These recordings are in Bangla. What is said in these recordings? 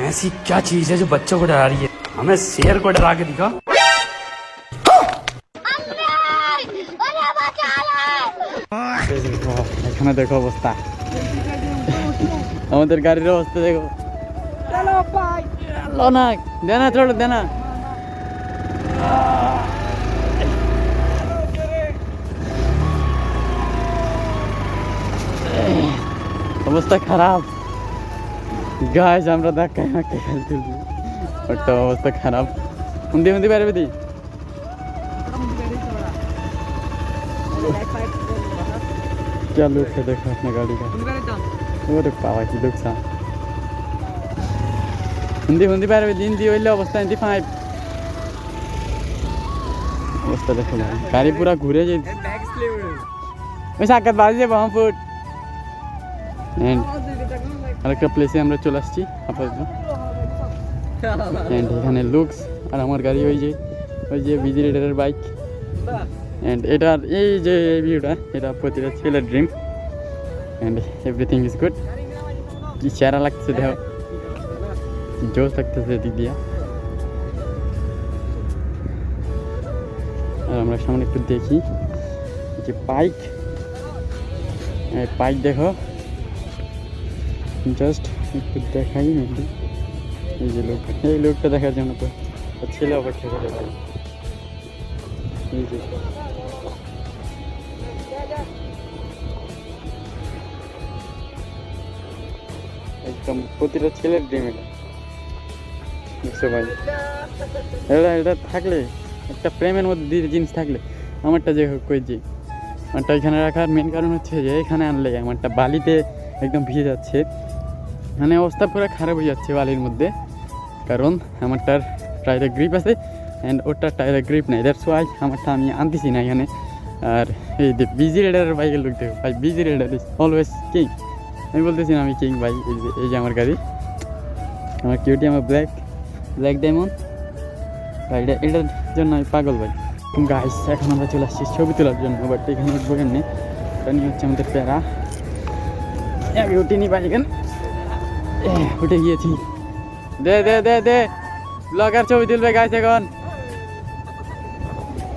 ऐसी क्या चीज है जो बच्चों को डरा रही है हमें शेर को डरा के दिखा এখানে দেখো অবস্থা আমাদের গাড়ির অবস্থা দেখো লো না দে না ছোট দে অবস্থা খারাপ গাছ আমরা ধাক্কায় ধাক্কায় খেলতে একটা অবস্থা খারাপ মন্দি মন্দি পারবে দি क्या लुक है देखो अपने गाड़ी का ওরে বাবা কি লুকসা হিন্দি হিন্দি পারবে হিন্দি হইলে অবস্থা হিন্দি ফাইভ অবস্থা দেখো ভাই গাড়ি পুরা ঘুরে যাই ওই সাক্ষাৎ বাজে যাবো হাম ফুট আরেকটা প্লেসে আমরা চলে আসছি, আপাতত। এখানে লুকস আর আমার গাড়ি ওই যে ওই যে বিজি রেডারের বাইক অ্যান্ড এটার এই যে ভিউটা এটা প্রতিটা ছেলের dream and everything is good কি চেহারা লাগতেছে দেহ জোস লাগতেছে এদিক দিয়া। আর আমরা সামনে একটু দেখি। যে বাইক বাইক দেখো। জাস্ট একটু দেখাই মেবি এই যে লোক এই লোকটা দেখার জন্য তো। ছেলে অপেক্ষা করে ভাই এই যে। একদম প্রতিটা ছেলের ড্রিম এটা। পারি এটা এটা থাকলে, একটা প্রেমের মধ্যে দিয়ে জিনিস থাকলে, আমারটা যে কই যে। আমারটা এখানে রাখার মেন কারণ হচ্ছে যে, এখানে আনলে আমারটা বালিতে একদম ভিজে যাচ্ছে। মানে অবস্থা পুরো খারাপ হয়ে যাচ্ছে বালির মধ্যে। কারণ আমারটার টায়ারের গ্রিপ আছে অ্যান্ড ওটার টায়ারের গ্রিপ নেই। দ্যাটস ওয়াই আমারটা আমি আনতেছি না এখানে। আর এই যে বিজি রেডারের বাইকের লোক দেখো ভাই busy rider is always king আমি বলতেছি না আমি কিং ভাই, এই যে এই যে আমার গাড়ি। আমার কিউটি আমার ব্ল্যাক ব্ল্যাক ডায়মন্ড এটা, এটার জন্য আমি পাগল ভাই। গাইস এখন আমরা চলে আসছি ছবি তোলার জন্য বাট এখানে উঠবো কেমনি এটা নিয়ে হচ্ছে আমাদের প্যারা। আমি উঠিনি ভাই এখানে উঠে গিয়েছি। দে দে দে দে। ব্লগার ছবি তুলবে গাইস এখন।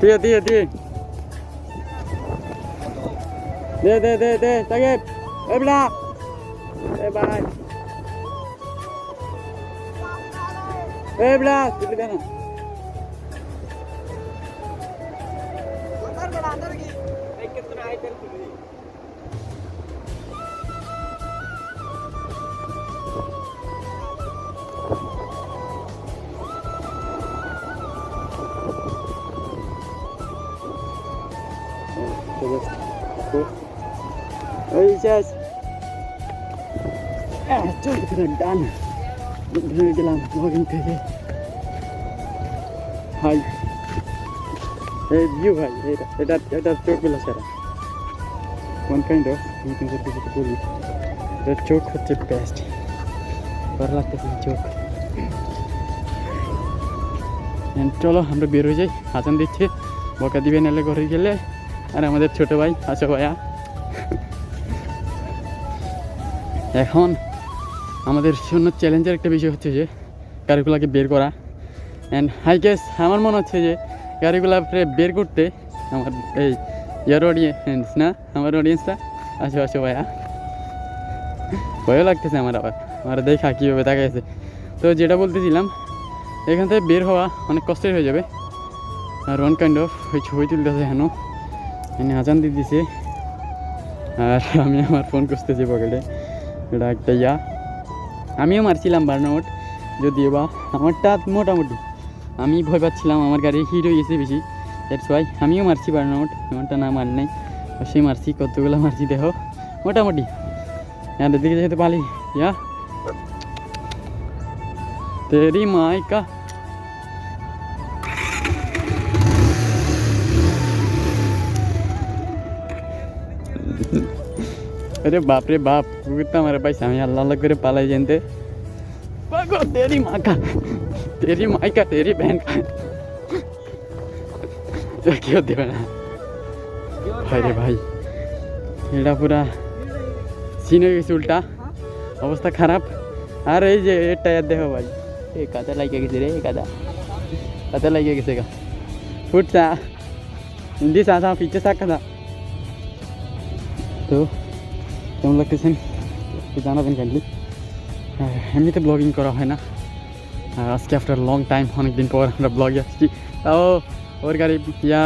দিয়ে দিয়ে দিয়ে। দে দে দে দে তাকে এবলা এ ভাই। এবলা তুলে দে না। ওই শেষ চল ডান ধরে গেলাম ওখান থেকে হাই এই ভিউ ভাই এটা এটা এটা চোখ পেলা সারা ওয়ান কাইন্ড অফ নতুন করতে করতে বলি এটা চোখ হচ্ছে বেস্ট ভালো লাগতেছে চোখ চলো আমরা বের হয়ে যাই আচান দিচ্ছে বকা দিবে নাহলে ঘরে গেলে আর আমাদের ছোট ভাই আসো ভাইয়া এখন আমাদের জন্য চ্যালেঞ্জের একটা বিষয় হচ্ছে যে গাড়িগুলোকে বের করা। অ্যান্ড হাই গেস আমার মনে হচ্ছে যে গাড়িগুলো বের করতে আমার এই ইয়ার অডিয়েন্স না, আমার অডিয়েন্সটা আসো আসো ভাইয়া। ভয়ও লাগতেছে আমার আবার। আমার দেখা কীভাবে তাকাইছে তো যেটা বলতেছিলাম, এখান থেকে বের হওয়া অনেক কষ্টের হয়ে যাবে। আর ওয়ান কাইন্ড অফ ওই ছবি তুলতেছে হেন। আজান দিয়ে দিছে আর আমি আমার ফোন করতেছি পকেটে এটা একটা ইয়া। আমিও মারছিলাম বার্নআউট যদিও বা আমারটা মোটামুটি। আমি ভয় পাচ্ছিলাম, আমার গাড়ি হিট হয়ে গেছে বেশি। দ্যাটস ওয়াই আমিও মারছি বার্নআউট আমারটা না মার নাই। সে মারছি, কতগুলো মারছি দেখো। মোটামুটি। এদের দিকে যেতে পালি ইয়া। তেরি মাইকা अरे बाप रे बाप इतना मेरे भाई सामने अल्लाह अल्लाह करे पाला जानते भागो तेरी माँ का तेरी माँ का तेरी बहन का ये क्यों देवे ना अरे भाई এটা পুরা সিন হয়ে গেছে উল্টা অবস্থা খারাপ আর এই যে এর টায়ার দেখো ভাই এই কাদা লাগিয়ে গেছে রে কাদা কাদা লাগিয়ে গেছে গা ফুটছা হিন্দি সাথা পিছে থাক কাদা তো কেমন লাগতেছেন একটু জানাবেন কাইন্ডলি এমনিতে ব্লগিং করা হয় না। আজকে আফটার লং টাইম অনেক দিন পর আমরা ব্লগে আসছি। তাও ওর গাড়ি ইয়া,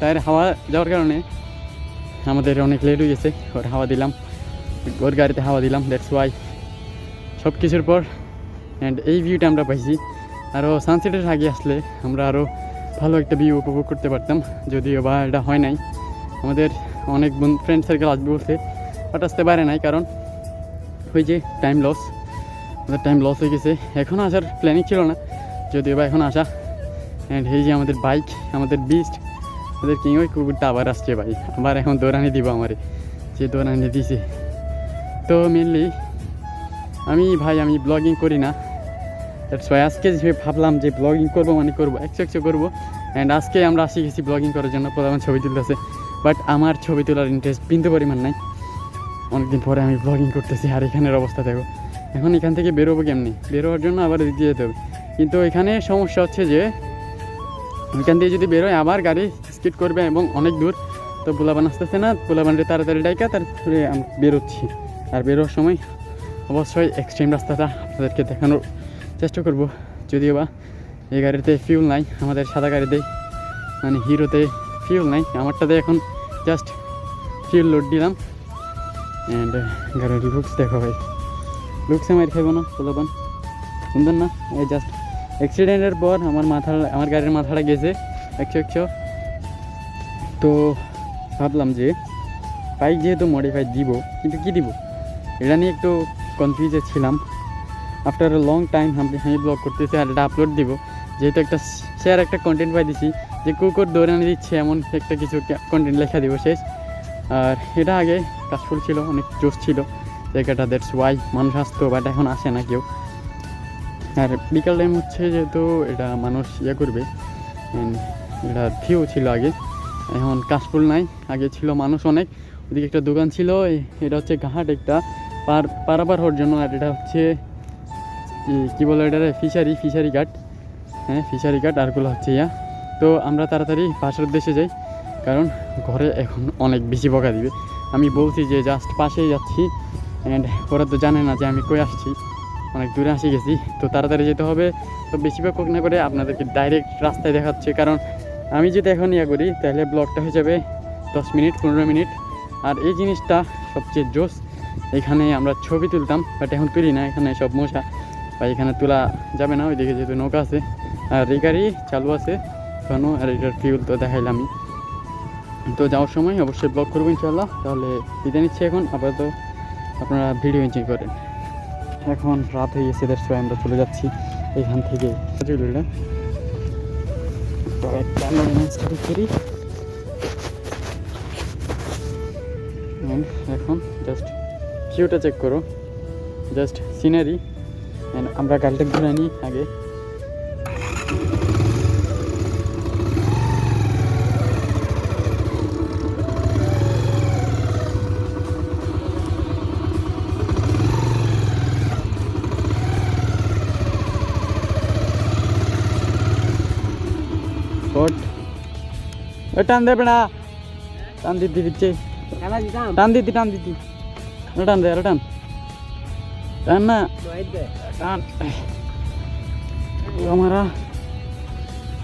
টায়ার হাওয়া যাওয়ার কারণে আমাদের অনেক লেট হয়ে গেছে। ওর হাওয়া দিলাম। ওর গাড়িতে হাওয়া দিলাম দ্যাটস ওয়াই সব কিছুর পর অ্যান্ড এই ভিউটা আমরা পাইছি। আরও সানসেটের আগে আসলে আমরা আরও ভালো একটা ভিউ উপভোগ করতে পারতাম। যদিও বা এটা হয় নাই। আমাদের অনেক ফ্রেন্ড সার্কেল আসবে বলছে। বাট আসতে পারে নাই, কারণ ওই যে টাইম লস আমাদের টাইম লস হয়ে গেছে। এখনও আসার প্ল্যানিং ছিল না, যদিও বা এখন আসা। অ্যান্ড এই যে আমাদের বাইক আমাদের বিস্ট আমাদের কিং ওই কুকুরটা আবার আসছে ভাই। আবার এখন দৌড়ানি দিব আমারে, যে দৌড়ানি দিছে। তো মেনলি আমি ভাই, আমি ব্লগিং করি না। ওয়াই আজকে যে ভাবলাম যে ব্লগিং করব মানে করব, একশো একশো করব। অ্যান্ড আজকে আমরা আসি গেছি ব্লগিং করার জন্য প্রথমে ছবি তুলতেছে। বাট আমার ছবি তোলার ইন্টারেস্ট বিন্দু পরিমাণ নাই। অনেকদিন পরে আমি ব্লগিং করতেছি, আর এখানের অবস্থা দেখো। এখন এখান থেকে বেরোবো কেমনি? বেরোবার জন্য আবার দিতে যেতে হবে। কিন্তু এখানে সমস্যা হচ্ছে যে ওইখান দিয়ে যদি বেরোয়, আবার গাড়ি স্কিড করবে এবং অনেক দূর। তো পোলাবান আসতেছে না পোলাবানরে তাড়াতাড়ি ডাইকা, তারপরে আমি বেরোচ্ছি। আর বেরোর সময় অবশ্যই এক্সট্রিম রাস্তাটা আপনাদেরকে দেখানোর চেষ্টা করব। যদিও বা এই গাড়িতে ফিউল নাই, আমাদের সাদা গাড়িতে মানে হিরোতে ফিউল নাই। আমারটাতে এখন জাস্ট ফিউল লোড দিলাম। অ্যান্ড গাড়ির লুকস দেখো ভাই লুকসে মার খাইব না পোলাবান সুন্দর না এই জাস্ট অ্যাক্সিডেন্টের পর আমার মাথা আমার গাড়ির মাথাটা গেছে একশো একশো তো ভাবলাম যে বাইক যেহেতু মডিফাই দিব কিন্তু কী দিব এটা নিয়ে একটু কনফিউজে ছিলাম আফটার লং টাইম আমি আমি ব্লগ করতেছি আর এটা আপলোড দিব যেহেতু একটা শেয়ার একটা কন্টেন্ট পাই দিছি যে কুকুর দৌড়ানি দিচ্ছে এমন একটা কিছু কন্টেন্ট লেখা দিব শেষ আর এটা আগে কাশফুল ছিল, অনেক জোশ ছিল। জায়গাটা দ্যাটস ওয়াই মানুষ আসতো বাট এখন আসে না কেউ। আর বিকাল টাইম হচ্ছে যেহেতু এটা মানুষ ইয়ে করবে। এটা থিও ছিল আগে। এখন কাশফুল নাই, আগে ছিল মানুষ অনেক। ওদিকে একটা দোকান ছিল এটা হচ্ছে ঘাট একটা। পার, পারাপার হওয়ার জন্য, আর এটা হচ্ছে কী বলে এটা ফিশারি ফিশারি ঘাট। হ্যাঁ ফিশারি ঘাট আরগুলো হচ্ছে ইয়া। তো আমরা তাড়াতাড়ি বাসার উদ্দেশ্যে যাই। কারণ ঘরে এখন অনেক বেশি বকা দিবে। আমি বলছি যে জাস্ট পাশেই যাচ্ছি অ্যান্ড ওরা তো জানে না যে আমি কই আসছি। অনেক দূরে আসি গেছি, তো তাড়াতাড়ি যেতে হবে। তো বেশিরভাগ হোক না করে আপনাদেরকে ডাইরেক্ট রাস্তায় দেখাচ্ছে, কারণ আমি যদি এখন ইয়া করি, তাহলে ব্লগটা হয়ে যাবে দশ মিনিট, পনেরো মিনিট। আর এই জিনিসটা সবচেয়ে জোস, এখানে আমরা ছবি তুলতাম বাট এখন তুলি না, এখানে সব মশা। বা এখানে তোলা যাবে না, ওইদিকে যেহেতু নৌকা আছে। আর এই গাড়ি চালু আছে কেন আর এটার ফিউল তো দেখাইলামই। তো যাওয়ার সময় অবশ্যই ব্লগ করব ইনশাল্লাহ তাহলে বিদায় নিচ্ছি এখন, আপাতত আপনারা ভিডিও এনজয় করেন। এখন রাত হয়ে গেছে দেড়শো আমরা চলে যাচ্ছি এখান থেকে। করি এখন জাস্ট ভিউটা চেক করো। জাস্ট সিনারি আমরা গাড়িটা ঘুরে নিই আগে। টান দে বেড়া টান দিদি দিচ্ছে টান দিদি টান এ টান দে টান টান না টান গুয়া মারা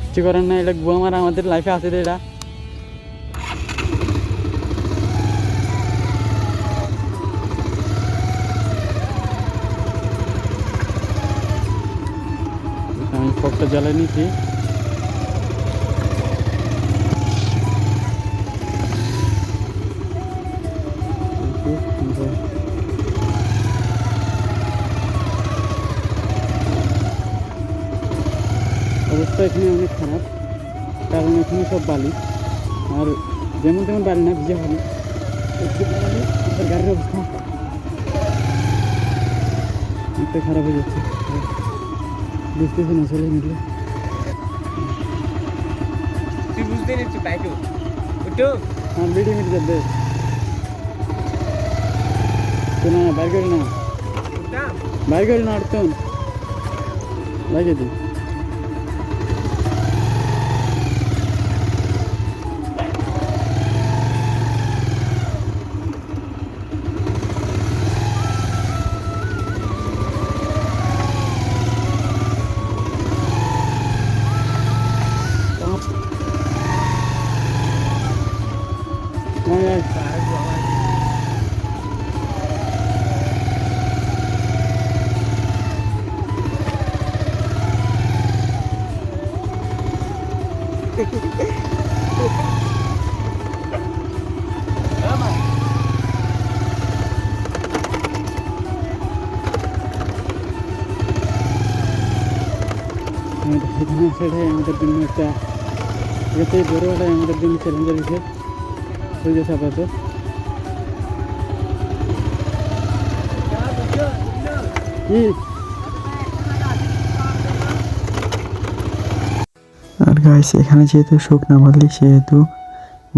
কিছু করেন না এটা গুয়া মারা আমাদের লাইফে আছে রে এটা আমি ফকটা জ্বালাই নিয়েছি এখানে অনেক খারাপ। কারণ এখানে সব বালি। আর যেমন তেমন বালি না ভিজে আর গাড়ির অবস্থা। অনেকটা খারাপ হয়ে যাচ্ছে। বুঝতেছি না চলে মিটলে তুই বুঝতে নিচ্ছি বাইকে ওটো আর ভিডিও মিটে যাবে। তো না বাইর করি না। বাইর করি না অর্থন লাগিয়ে দিই আমাদের সেখানে সেটাই আমাদের জন্য একটা এটাই বড়টাই আমাদের জন্য চ্যালেঞ্জের বিষয় হয়ে গেছে আপাতত কি আর গাইস এখানে যেহেতু শুকনা বালি, সেহেতু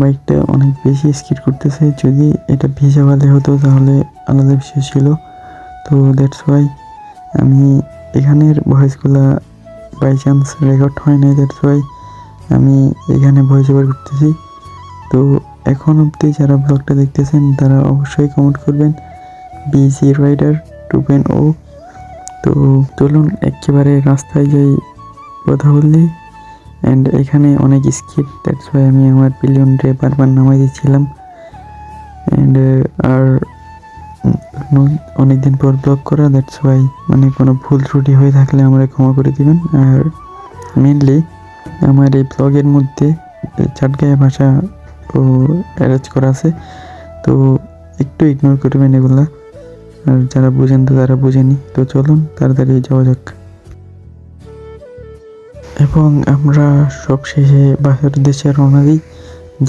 বাইকটা অনেক বেশি স্কিড করতেছে। যদি এটা ভিজা বালি হতো, তাহলে আলাদা বিষয় ছিল। তো দ্যাটস ওয়াই আমি এখানের ভয়েসগুলো বাই চান্স রেকর্ড হয় নাই। দ্যাটস ওয়াই আমি এখানে ভয়েস ওভার করতেছি। তো এখন অবধি যারা ব্লগটা দেখতেছেন, তারা অবশ্যই কমেন্ট করবেন। বিজি রাইডার টু পেন ও তো চলুন, একেবারে রাস্তায় যাই, কথা বললি অ্যান্ড এখানে অনেক স্কিট দ্যাটস ওয়াই আমি আমার পিলিয়ন রে বারবার নামাই দিচ্ছিলাম অ্যান্ড আর অনেক দিন পর ব্লগ করা দ্যাটস ওয়াই মানে কোনো ভুল ত্রুটি হয়ে থাকলে আমরা ক্ষমা করে দিবেন। আর মেনলি আমার এই ব্লগের মধ্যে চাটগাঁয়া ভাষা ও অ্যারেঞ্জ করা আছে। তো একটু ইগনোর করবেন এগুলা। আর যারা বুঝেন তো তারা বুঝেনি। তো চলুন, তাড়াতাড়ি যাওয়া যাক। এবং আমরা সবশেষে বাসার দেশে রওনা দিই।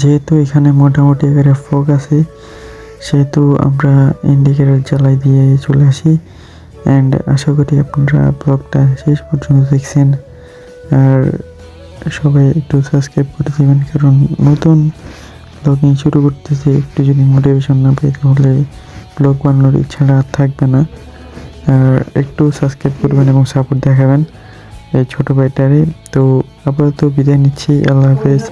যেহেতু এখানে মোটামুটি এবারে ফগ আছে, সেহেতু আমরা ইন্ডিকেটার জ্বালাই দিয়ে চলে আসি। অ্যান্ড আশা করি আপনারা ব্লগটা শেষ পর্যন্ত দেখছেন। আর সবাই একটু সাবস্ক্রাইব করে দেবেন, কারণ নতুন ব্লগিং শুরু করতেছে, একটু যদি মোটিভেশন না পাই, তাহলে ব্লগ বানানোর ইচ্ছাটা থাকবে না। আর একটু সাবস্ক্রাইব করবেন এবং সাপোর্ট দেখাবেন। এই ছোট ভাইটারে। তো আপাতত বিদায় নিচ্ছি। আল্লাহ হাফেজ।